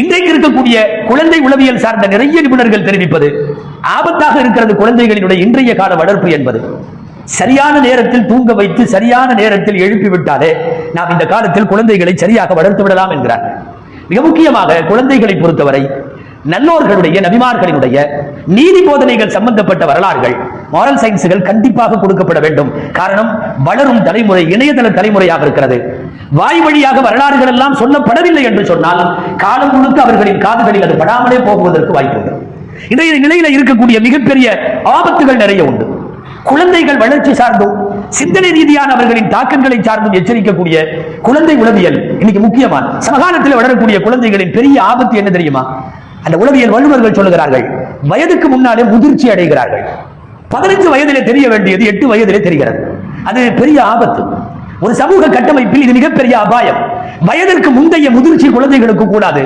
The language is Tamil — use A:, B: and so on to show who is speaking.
A: இன்றைக்கு இருக்கக்கூடிய குழந்தை உளவியல் சார்ந்த நிறைய நிபுணர்கள் தெரிவிப்பது ஆபத்தாக இருக்கிறது குழந்தைகளினுடைய இன்றைய கால வளர்ப்பு என்பது. சரியான நேரத்தில் தூங்க வைத்து சரியான நேரத்தில் எழுப்பி விட்டாலே நாம் இந்த காலத்தில் குழந்தைகளை சரியாக வளர்த்து விடலாம் என்கிறார். மிக முக்கியமாக குழந்தைகளை பொறுத்தவரை நல்லோர்களுடைய நபிமார்களினுடைய நீதி போதனைகள் சம்பந்தப்பட்ட வரலாறுகள் மாரல் சயின்ஸுகள் கண்டிப்பாக கொடுக்கப்பட வேண்டும். காரணம் வளரும் தலைமுறை இணையதள தலைமுறையாக இருக்கிறது. வாய் வழியாக வரலாறுகள் எல்லாம் சொல்லப்படவில்லை என்று சொன்னால் காலம் முழுக்க அவர்களின் காதுகளில் அது படாமலே போகுவதற்கு வாய்ப்பு உண்டு. இன்றைய நிலையில இருக்கக்கூடிய மிகப்பெரிய ஆபத்துகள் நிறைய உண்டு. குழந்தைகள் வளர்ச்சி சார்ந்தும் சிந்தனை ரீதியான அவர்களின் தாக்கங்களை சார்ந்தும் எச்சரிக்கக்கூடிய குழந்தை உளவியல் இன்னைக்கு முக்கியமான சமகாலத்தில் வளரக்கூடிய குழந்தைகளின் பெரிய ஆபத்து என்ன தெரியுமா? அந்த உளவியல் வல்லுநர்கள் சொல்லுகிறார்கள் வயதுக்கு முன்னாலே முதிர்ச்சி அடைகிறார்கள். பதினஞ்சு வயதிலே தெரிய வேண்டியது எட்டு வயதிலே தெரிகிறது. அது பெரிய ஆபத்து. ஒரு சமூக கட்டமைப்பில் இது மிகப்பெரிய அபாயம். வயதிற்கு முந்தைய முதிர்ச்சி குழந்தைகளுக்கு கூடாது.